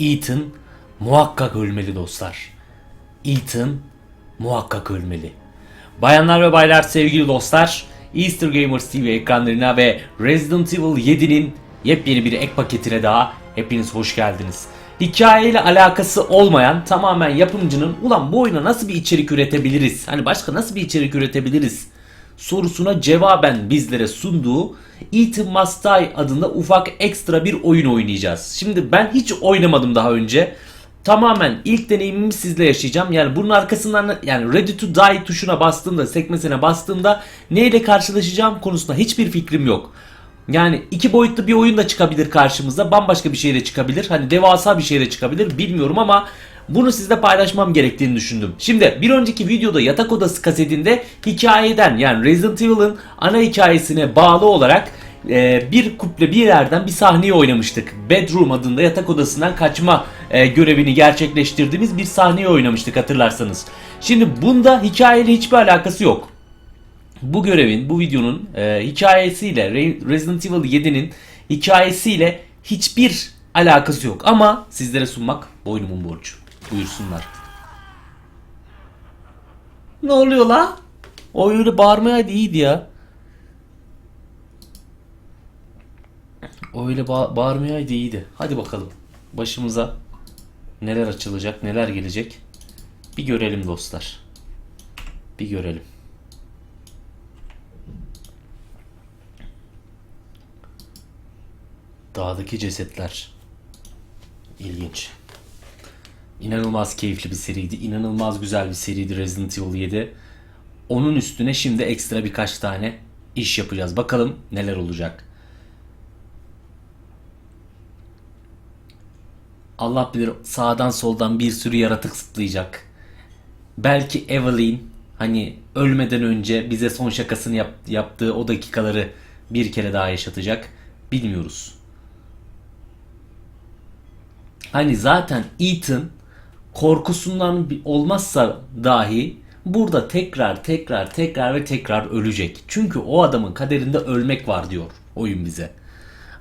Ethan muhakkak ölmeli dostlar. Ethan muhakkak ölmeli. Bayanlar ve baylar sevgili dostlar Easter Gamers TV ekranlarına ve Resident Evil 7'nin yepyeni bir ek paketine daha hepiniz hoş geldiniz. Hikayeyle alakası olmayan tamamen yapımcının ulan bu oyuna nasıl bir içerik üretebiliriz? Hani başka nasıl bir içerik üretebiliriz? Sorusuna cevaben bizlere sunduğu Ethan Must Die adında ufak ekstra bir oyun oynayacağız. Şimdi ben hiç oynamadım daha önce. Tamamen ilk deneyimimi sizle yaşayacağım. Yani bunun arkasından yani Ready to Die tuşuna bastığımda, sekmesine bastığımda neyle karşılaşacağım konusunda hiçbir fikrim yok. Yani iki boyutlu bir oyun da çıkabilir karşımıza. Bambaşka bir şey de çıkabilir. Hani devasa bir şey de çıkabilir. Bilmiyorum ama bunu sizle paylaşmam gerektiğini düşündüm. Şimdi bir önceki videoda yatak odası kasetinde hikayeden yani Resident Evil'ın ana hikayesine bağlı olarak e, bir kuple bir yerden bir sahneyi oynamıştık. Bedroom adında yatak odasından kaçma e, görevini gerçekleştirdiğimiz bir sahneyi oynamıştık hatırlarsanız. Şimdi bunda hikayeyle hiçbir alakası yok bu görevin, bu videonun e, hikayesiyle, Re- Resident Evil 7'nin hikayesiyle hiçbir alakası yok. Ama sizlere sunmak boynumun borcu. Buyursunlar. Ne oluyor la? O öyle bağırmayaydı iyiydi ya. O öyle ba- bağırmayaydı iyiydi. Hadi bakalım. Başımıza neler açılacak, neler gelecek. Bir görelim dostlar. Bir görelim. Dağdaki cesetler. İlginç. İnanılmaz keyifli bir seriydi. İnanılmaz güzel bir seriydi Resident Evil 7. Onun üstüne şimdi ekstra birkaç tane iş yapacağız. Bakalım neler olacak. Allah bilir sağdan soldan bir sürü yaratık zıplayacak. Belki Evelyn hani ölmeden önce bize son şakasını yap- yaptığı o dakikaları bir kere daha yaşatacak. Bilmiyoruz. Hani zaten Ethan korkusundan olmazsa dahi burada tekrar tekrar tekrar ve tekrar ölecek. Çünkü o adamın kaderinde ölmek var diyor oyun bize.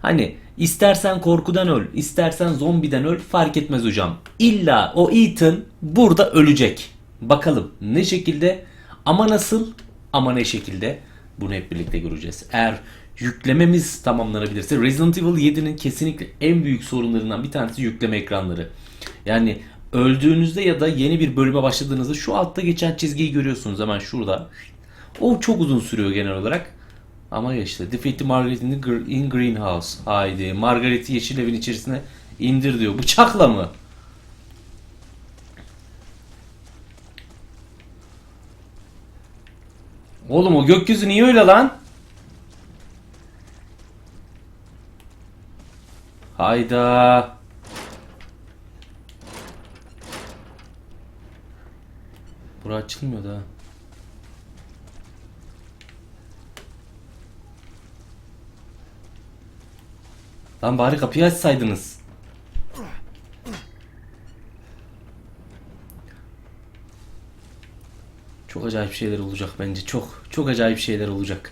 Hani istersen korkudan öl, istersen zombiden öl fark etmez hocam. İlla o Ethan burada ölecek. Bakalım ne şekilde ama nasıl ama ne şekilde bunu hep birlikte göreceğiz. Eğer yüklememiz tamamlanabilirse Resident Evil 7'nin kesinlikle en büyük sorunlarından bir tanesi yükleme ekranları. Yani öldüğünüzde ya da yeni bir bölüme başladığınızda şu altta geçen çizgiyi görüyorsunuz hemen şurada. O çok uzun sürüyor genel olarak. Ama ya işte Defeat Margaret in, the in Greenhouse. Haydi Margaret'i yeşil evin içerisine indir diyor. Bıçakla mı? Oğlum o gökyüzü niye öyle lan? Hayda. Bura açılmıyor da. Lan bari kapıyı açsaydınız. Çok acayip şeyler olacak bence. Çok çok acayip şeyler olacak.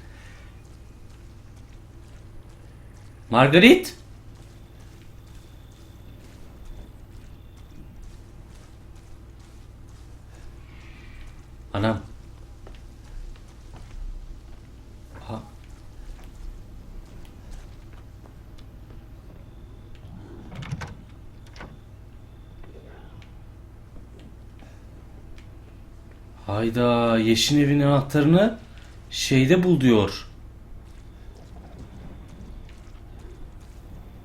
Margaret? Anam. Ha. Hayda Yeşil evin anahtarını şeyde bul diyor.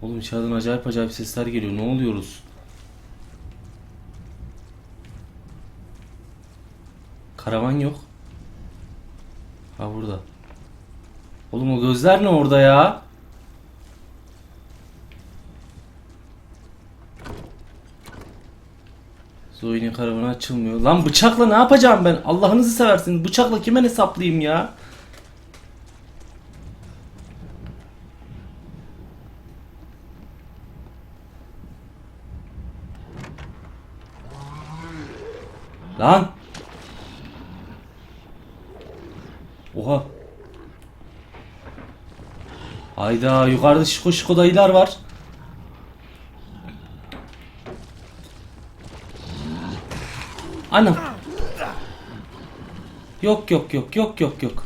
Oğlum içeriden acayip acayip sesler geliyor. Ne oluyoruz? Karavan yok. Ha burada. Oğlum o gözler ne orada ya? Zoe'nin karavanı açılmıyor. Lan bıçakla ne yapacağım ben? Allah'ınızı seversiniz. Bıçakla kime ne saplayayım ya? Lan! Oha! Hayda yukarıda şiko şiko dayılar var. Anam. Yok yok yok yok yok yok.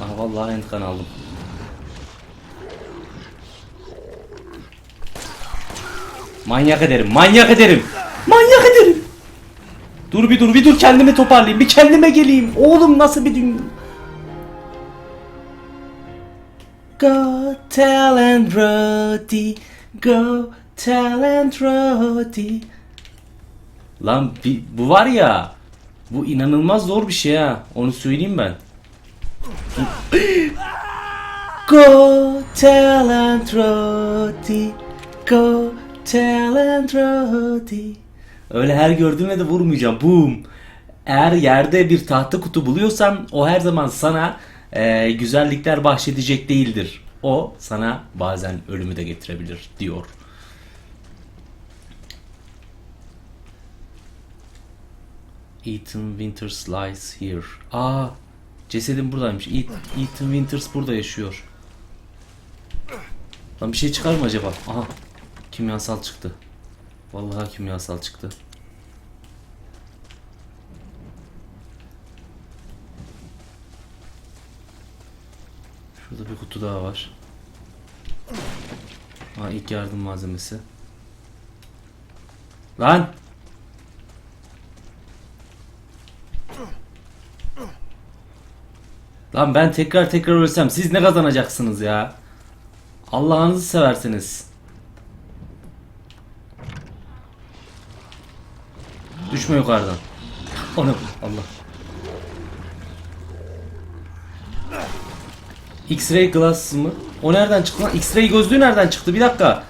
Ah vallahi enkan aldım. Manyak ederim, manyak ederim. Manyak ederim. Dur bir dur bir dur kendimi toparlayayım. Bir kendime geleyim. Oğlum nasıl bir dünya? Go tell and go tell and. Lan bi- bu var ya, bu inanılmaz zor bir şey ha. Onu söyleyeyim ben. go tell and go tell and. Öyle her gördüğüme de vurmayacağım. Boom. Eğer yerde bir tahta kutu buluyorsan o her zaman sana e, güzellikler bahşedecek değildir. O sana bazen ölümü de getirebilir diyor. Ethan Winters lies here. Aa, cesedim buradaymış. Et- Ethan Winters burada yaşıyor. Lan bir şey çıkar mı acaba? Aha, kimyasal çıktı. Vallahi kimyasal çıktı. Şurada bir kutu daha var. Ha ilk yardım malzemesi. Lan! Lan ben tekrar tekrar ölsem siz ne kazanacaksınız ya? Allah'ınızı seversiniz. Düşme yukarıdan. Onu Allah. X-ray glass mı? O nereden çıktı lan? X-ray gözlüğü nereden çıktı? Bir dakika.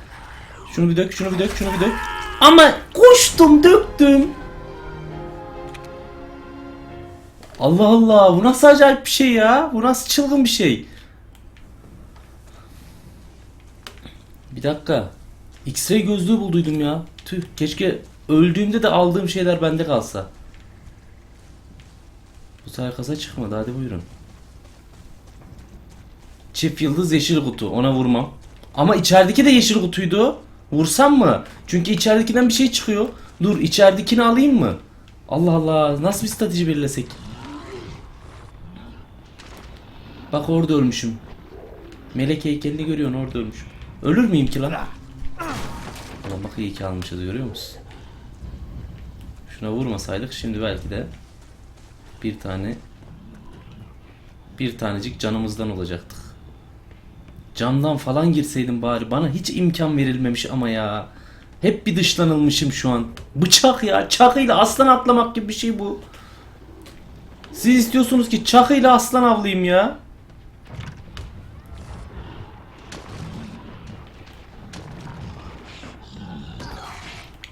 Şunu bir dök, şunu bir dök, şunu bir dök. Ama koştum, döktüm. Allah Allah, bu nasıl acayip bir şey ya? Bu nasıl çılgın bir şey? Bir dakika. X-ray gözlüğü bulduydum ya. Tüh, keşke öldüğümde de aldığım şeyler bende kalsa. Bu sefer kasa çıkmadı, hadi buyurun. Çift yıldız yeşil kutu. Ona vurmam. Ama içerideki de yeşil kutuydu. Vursam mı? Çünkü içeridekinden bir şey çıkıyor. Dur içeridekini alayım mı? Allah Allah. Nasıl bir strateji belirlesek? Bak orada ölmüşüm. Melek heykelini görüyorsun orada ölmüşüm. Ölür müyüm ki lan? Allah bak iyi ki almışız görüyor musun? Şuna vurmasaydık şimdi belki de bir tane bir tanecik canımızdan olacaktık. Camdan falan girseydim bari. Bana hiç imkan verilmemiş ama ya. Hep bir dışlanılmışım şu an. Bıçak ya. Çakıyla aslan atlamak gibi bir şey bu. Siz istiyorsunuz ki çakıyla aslan avlayayım ya.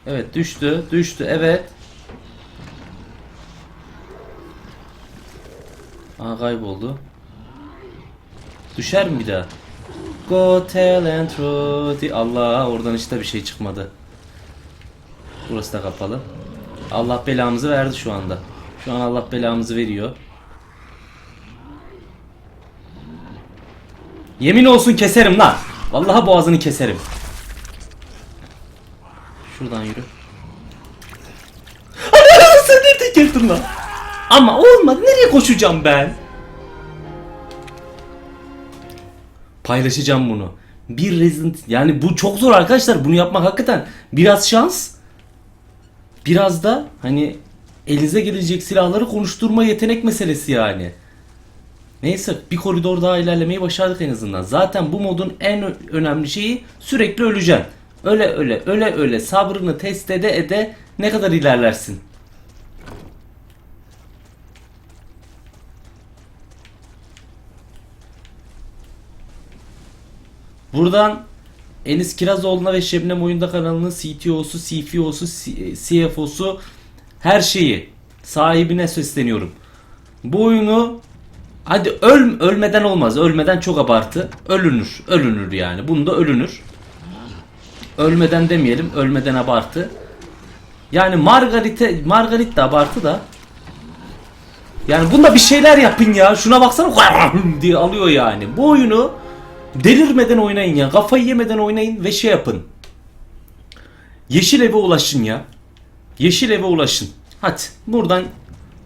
Evet düştü. Düştü. Evet. Aa kayboldu. Düşer mi bir daha? Go tell and Rudy. Allah oradan işte bir şey çıkmadı. Burası da kapalı. Allah belamızı verdi şu anda. Şu an Allah belamızı veriyor. Yemin olsun keserim lan. Vallahi boğazını keserim. Şuradan yürü. Ana sen nerede geldin lan? Ama olmadı. Nereye koşacağım ben? Paylaşacağım bunu. Bir Resident yani bu çok zor arkadaşlar. Bunu yapmak hakikaten biraz şans. Biraz da hani elinize gelecek silahları konuşturma yetenek meselesi yani. Neyse bir koridor daha ilerlemeyi başardık en azından. Zaten bu modun en önemli şeyi sürekli öleceksin. Öyle öyle öyle öyle sabrını test ede ede ne kadar ilerlersin. Buradan Enis Kirazoğlu'na ve Şebnem Oyunda kanalının CTO'su, CFO'su, CFO'su her şeyi sahibine sesleniyorum. Bu oyunu hadi öl ölmeden olmaz. Ölmeden çok abartı. Ölünür. Ölünür yani. Bunda ölünür. Ölmeden demeyelim. Ölmeden abartı. Yani Margarite Margarit de abartı da. Yani bunda bir şeyler yapın ya. Şuna baksana diye alıyor yani. Bu oyunu delirmeden oynayın ya. Kafayı yemeden oynayın ve şey yapın. Yeşil eve ulaşın ya. Yeşil eve ulaşın. Hadi buradan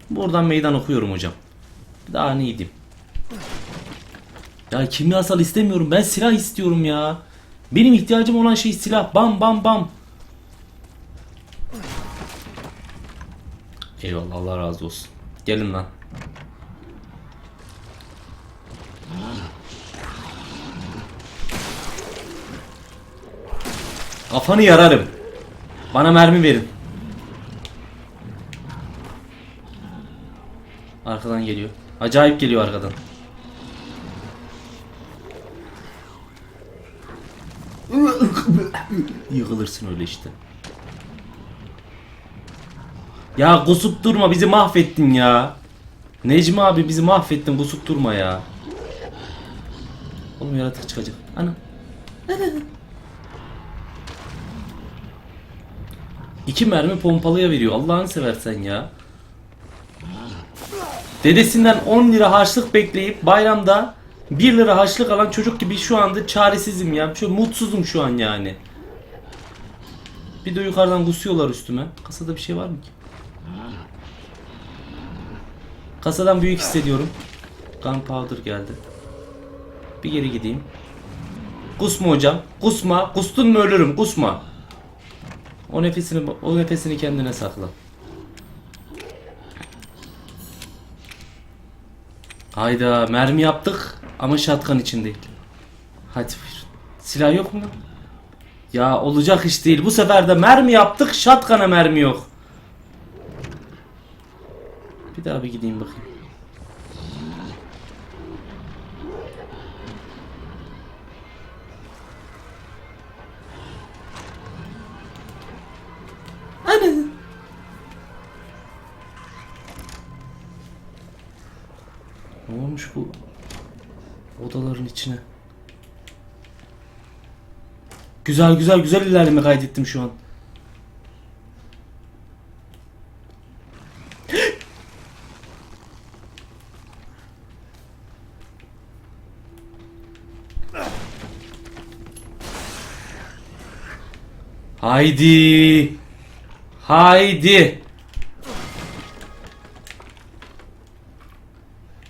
buradan meydan okuyorum hocam. Daha ne diyeyim. Ya kimyasal istemiyorum. Ben silah istiyorum ya. Benim ihtiyacım olan şey silah. Bam bam bam. Eyvallah Allah razı olsun. Gelin lan. Kafanı yararım. Bana mermi verin. Arkadan geliyor. Acayip geliyor arkadan. Yıkılırsın öyle işte. Ya kusup durma bizi mahvettin ya. Necmi abi bizi mahvettin kusup durma ya. Oğlum yaratık çıkacak. Ana. İki mermi pompalıya veriyor. Allah'ını seversen ya. Dedesinden 10 lira harçlık bekleyip bayramda 1 lira harçlık alan çocuk gibi şu anda çaresizim ya. Şu mutsuzum şu an yani. Bir de yukarıdan kusuyorlar üstüme. Kasada bir şey var mı ki? Kasadan büyük hissediyorum. Gunpowder geldi. Bir geri gideyim. Kusma hocam. Kusma. Kustun mu ölürüm. Kusma. O nefesini o nefesini kendine sakla. Hayda mermi yaptık ama şatkan için değil. Hadi buyurun. Silah yok mu? Ya olacak iş değil. Bu sefer de mermi yaptık şatkana mermi yok. Bir daha bir gideyim bakayım. Ana. Ne olmuş bu odaların içine? Güzel güzel güzel ilerleme kaydettim şu an. Haydi. Haydi.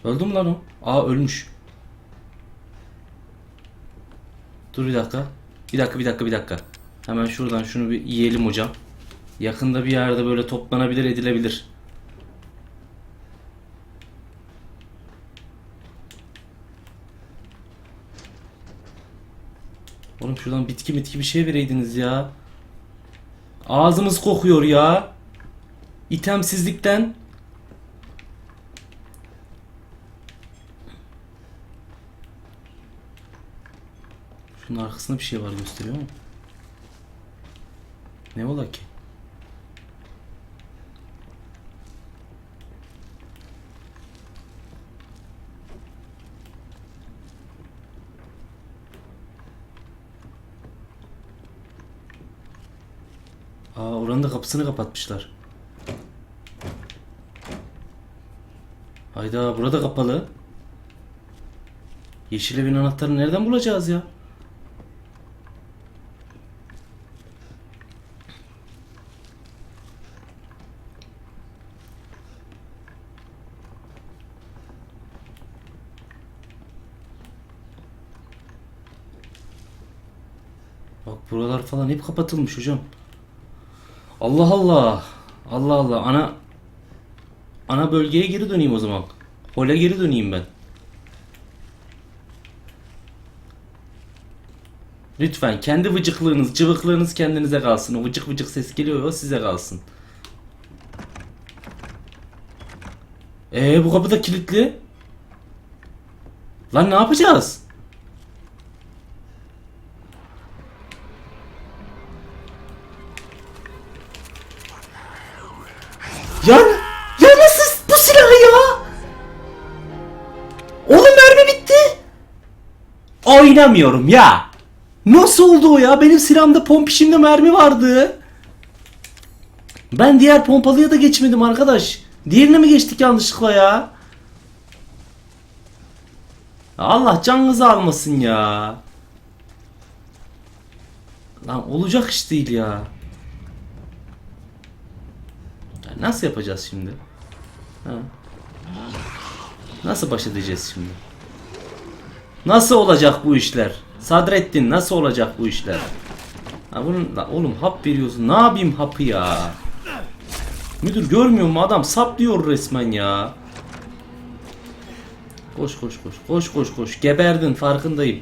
Öldü mü lan o? Aa ölmüş. Dur bir dakika. Bir dakika bir dakika bir dakika. Hemen şuradan şunu bir yiyelim hocam. Yakında bir yerde böyle toplanabilir edilebilir. Oğlum şuradan bitki bitki bir şey vereydiniz ya. Ağzımız kokuyor ya. İtemsizlikten. Şunun arkasında bir şey var gösteriyor mu? Ne ola ki? Aa oranın da kapısını kapatmışlar. Hayda burada kapalı. Yeşil evin anahtarını nereden bulacağız ya? Buralar falan hep kapatılmış hocam. Allah Allah. Allah Allah. Ana ana bölgeye geri döneyim o zaman. Hole geri döneyim ben. Lütfen kendi vıcıklığınız, cıvıklığınız kendinize kalsın. O vıcık vıcık ses geliyor o size kalsın. Ee bu kapı da kilitli. Lan ne yapacağız? Oynamıyorum ya. Nasıl oldu o ya? Benim silahımda pompişimde mermi vardı. Ben diğer pompalıya da geçmedim arkadaş. Diğerine mi geçtik yanlışlıkla ya? Allah canınızı almasın ya. Lan olacak iş değil ya. Ya Nasıl yapacağız şimdi? Ha? Nasıl baş edeceğiz şimdi? Nasıl olacak bu işler? Sadrettin nasıl olacak bu işler? Ha bunun oğlum hap veriyorsun. Ne yapayım hapı ya? Müdür görmüyor mu adam saplıyor resmen ya. Koş koş koş. Koş koş koş. Geberdin farkındayım.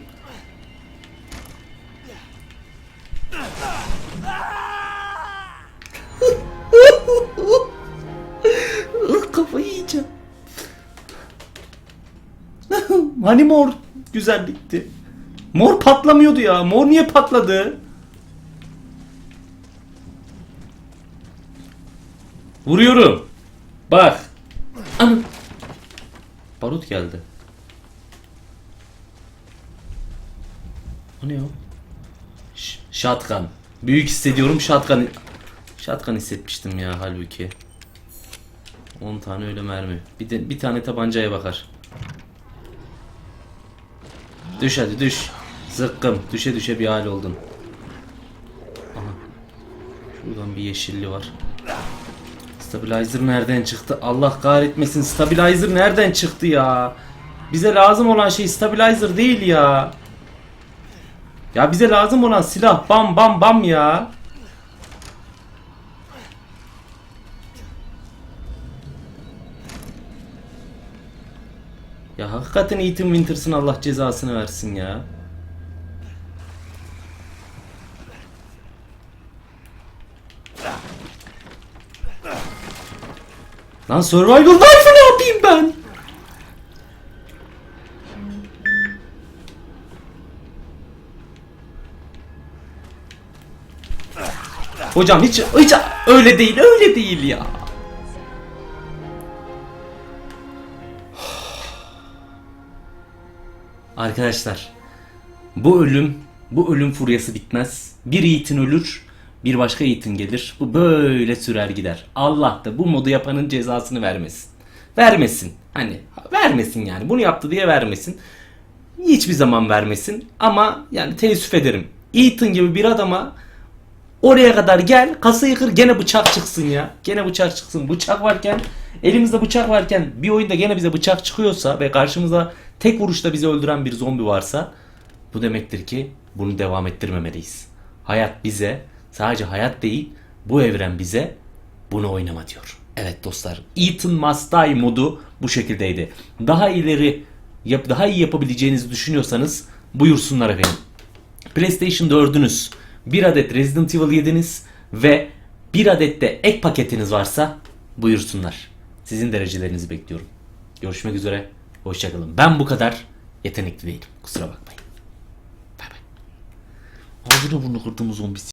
Kafayı yiyeceğim. hani mor güzellikti. Mor patlamıyordu ya. Mor niye patladı? Vuruyorum. Bak. Anam. Barut geldi. O ne o? Ş- Shotgun. Büyük hissediyorum shotgun. Shotgun hissetmiştim ya halbuki. 10 tane öyle mermi. Bir de bir tane tabancaya bakar. Düş hadi düş. Zıkkım. Düşe düşe bir hal oldun. Aha. Şuradan bir yeşilli var. Stabilizer nereden çıktı? Allah kahretmesin. Stabilizer nereden çıktı ya? Bize lazım olan şey stabilizer değil ya. Ya bize lazım olan silah bam bam bam ya. Ya hakikaten Ethan Winters'ın Allah cezasını versin ya. Lan Survival Life'ı ne yapayım ben? Hocam hiç, hiç öyle değil, öyle değil ya. Arkadaşlar, bu ölüm, bu ölüm furyası bitmez. Bir Yiğit'in ölür, bir başka Yiğit'in gelir. Bu böyle sürer gider. Allah da bu modu yapanın cezasını vermesin. Vermesin. Hani vermesin yani. Bunu yaptı diye vermesin. Hiçbir zaman vermesin. Ama yani teessüf ederim. Ethan gibi bir adama oraya kadar gel kasayı kır gene bıçak çıksın ya. Gene bıçak çıksın. Bıçak varken elimizde bıçak varken bir oyunda gene bize bıçak çıkıyorsa ve karşımızda tek vuruşta bizi öldüren bir zombi varsa bu demektir ki bunu devam ettirmemeliyiz. Hayat bize sadece hayat değil bu evren bize bunu oynama diyor. Evet dostlar Ethan Must Die modu bu şekildeydi. Daha ileri yap, daha iyi yapabileceğinizi düşünüyorsanız buyursunlar efendim. PlayStation 4'ünüz, bir adet Resident Evil 7'niz ve bir adet de ek paketiniz varsa buyursunlar. Sizin derecelerinizi bekliyorum. Görüşmek üzere. Hoşçakalın. Ben bu kadar yetenekli değilim. Kusura bakmayın. Bay bay. Ağzını burnunu kırdığımız zombisi.